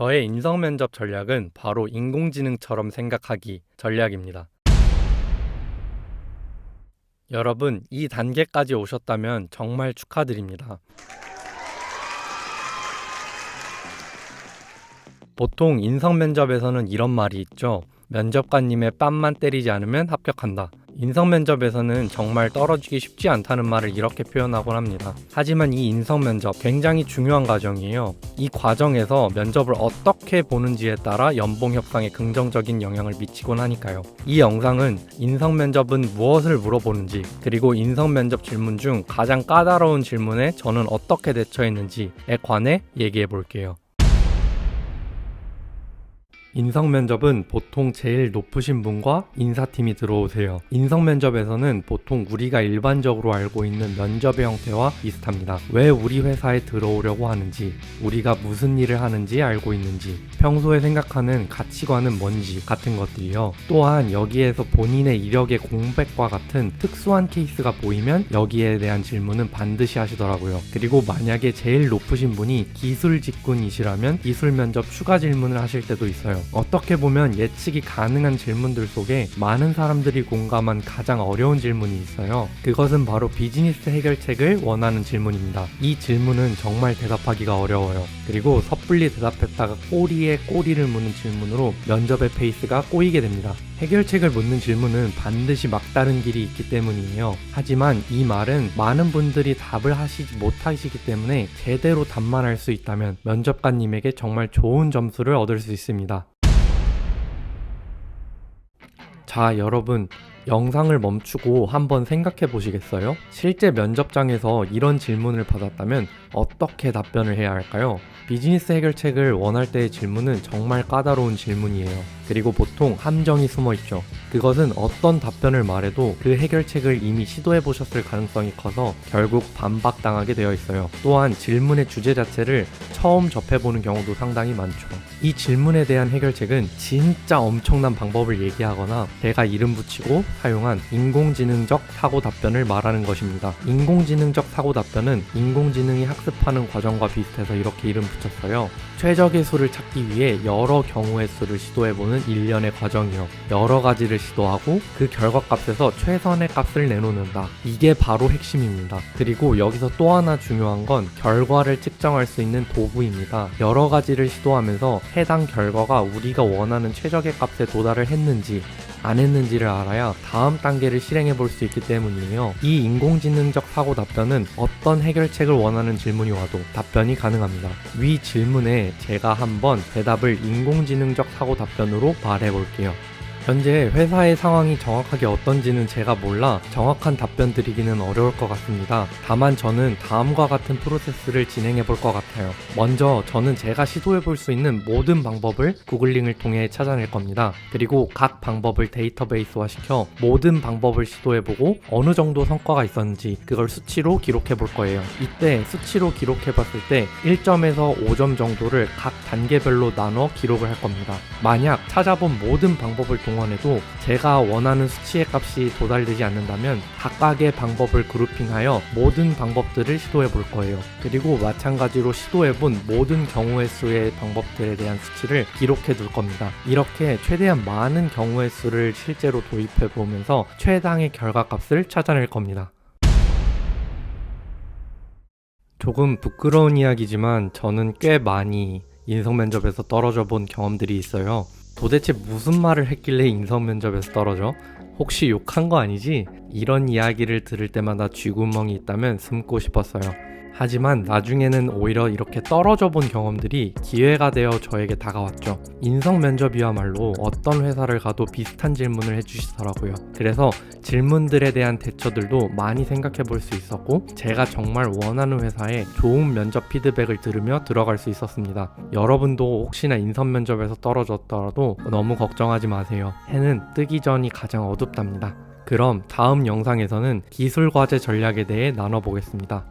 저의 인성 면접 전략은 바로 인공지능처럼 생각하기 전략입니다. 여러분, 이 단계까지 오셨다면 정말 축하드립니다. 보통 인성 면접에서는 이런 말이 있죠. 면접관님의 뺨만 때리지 않으면 합격한다. 인성 면접에서는 정말 떨어지기 쉽지 않다는 말을 이렇게 표현하곤 합니다. 하지만 이 인성 면접 굉장히 중요한 과정이에요. 이 과정에서 면접을 어떻게 보는지에 따라 연봉 협상에 긍정적인 영향을 미치곤 하니까요. 이 영상은 인성 면접은 무엇을 물어보는지 그리고 인성 면접 질문 중 가장 까다로운 질문에 저는 어떻게 대처했는지에 관해 얘기해 볼게요. 인성 면접은 보통 제일 높으신 분과 인사팀이 들어오세요. 인성 면접에서는 보통 우리가 일반적으로 알고 있는 면접의 형태와 비슷합니다. 왜 우리 회사에 들어오려고 하는지, 우리가 무슨 일을 하는지 알고 있는지, 평소에 생각하는 가치관은 뭔지 같은 것들이요. 또한 여기에서 본인의 이력의 공백과 같은 특수한 케이스가 보이면 여기에 대한 질문은 반드시 하시더라고요. 그리고 만약에 제일 높으신 분이 기술 직군이시라면 기술 면접 추가 질문을 하실 때도 있어요. 어떻게 보면 예측이 가능한 질문들 속에 많은 사람들이 공감한 가장 어려운 질문이 있어요. 그것은 바로 비즈니스 해결책을 원하는 질문입니다. 이 질문은 정말 대답하기가 어려워요. 그리고 섣불리 대답했다가 꼬리에 꼬리를 무는 질문으로 면접의 페이스가 꼬이게 됩니다. 해결책을 묻는 질문은 반드시 막다른 길이 있기 때문이에요. 하지만 이 말은 많은 분들이 답을 하시지 못하시기 때문에 제대로 답만 할 수 있다면 면접관님에게 정말 좋은 점수를 얻을 수 있습니다. 자, 여러분. 영상을 멈추고 한번 생각해 보시겠어요? 실제 면접장에서 이런 질문을 받았다면 어떻게 답변을 해야 할까요? 비즈니스 해결책을 원할 때의 질문은 정말 까다로운 질문이에요. 그리고 보통 함정이 숨어 있죠. 그것은 어떤 답변을 말해도 그 해결책을 이미 시도해 보셨을 가능성이 커서 결국 반박당하게 되어 있어요. 또한 질문의 주제 자체를 처음 접해보는 경우도 상당히 많죠. 이 질문에 대한 해결책은 진짜 엄청난 방법을 얘기하거나 제가 이름 붙이고 사용한 인공지능적 사고 답변을 말하는 것입니다. 인공지능적 사고 답변은 인공지능이 학습하는 과정과 비슷해서 이렇게 이름 붙였어요. 최적의 수를 찾기 위해 여러 경우의 수를 시도해보는 일련의 과정이요. 여러 가지를 시도하고 그 결과값에서 최선의 값을 내놓는다. 이게 바로 핵심입니다. 그리고 여기서 또 하나 중요한 건 결과를 측정할 수 있는 도구입니다. 여러 가지를 시도하면서 해당 결과가 우리가 원하는 최적의 값에 도달을 했는지 안 했는지를 알아야 다음 단계를 실행해 볼 수 있기 때문이에요. 이 인공지능적 사고 답변은 어떤 해결책을 원하는 질문이 와도 답변이 가능합니다. 위 질문에 제가 한번 대답을 인공지능적 사고 답변으로 말해 볼게요. 현재 회사의 상황이 정확하게 어떤지는 제가 몰라 정확한 답변 드리기는 어려울 것 같습니다. 다만 저는 다음과 같은 프로세스를 진행해 볼 것 같아요. 먼저 저는 제가 시도해 볼 수 있는 모든 방법을 구글링을 통해 찾아낼 겁니다. 그리고 각 방법을 데이터베이스화 시켜 모든 방법을 시도해 보고 어느 정도 성과가 있었는지 그걸 수치로 기록해 볼 거예요. 이때 수치로 기록해 봤을 때 1점에서 5점 정도를 각 단계별로 나눠 기록을 할 겁니다. 만약 찾아본 모든 방법을 동원 해도 제가 원하는 수치의 값이 도달되지 않는다면 각각의 방법을 그룹핑하여 모든 방법들을 시도해 볼 거예요. 그리고 마찬가지로 시도해 본 모든 경우의 수의 방법들에 대한 수치를 기록해 둘 겁니다. 이렇게 최대한 많은 경우의 수를 실제로 도입해 보면서 최당의 결과 값을 찾아낼 겁니다. 조금 부끄러운 이야기지만 저는 꽤 많이 인성 면접에서 떨어져 본 경험들이 있어요. 도대체 무슨 말을 했길래 인성 면접에서 떨어져? 혹시 욕한 거 아니지? 이런 이야기를 들을 때마다 쥐구멍이 있다면 숨고 싶었어요. 하지만 나중에는 오히려 이렇게 떨어져 본 경험들이 기회가 되어 저에게 다가왔죠. 인성 면접이야말로 어떤 회사를 가도 비슷한 질문을 해주시더라고요. 그래서 질문들에 대한 대처들도 많이 생각해 볼 수 있었고, 제가 정말 원하는 회사에 좋은 면접 피드백을 들으며 들어갈 수 있었습니다. 여러분도 혹시나 인성 면접에서 떨어졌더라도 너무 걱정하지 마세요. 해는 뜨기 전이 가장 어둡 답니다. 그럼 다음 영상에서는 기술 과제 전략에 대해 나눠보겠습니다.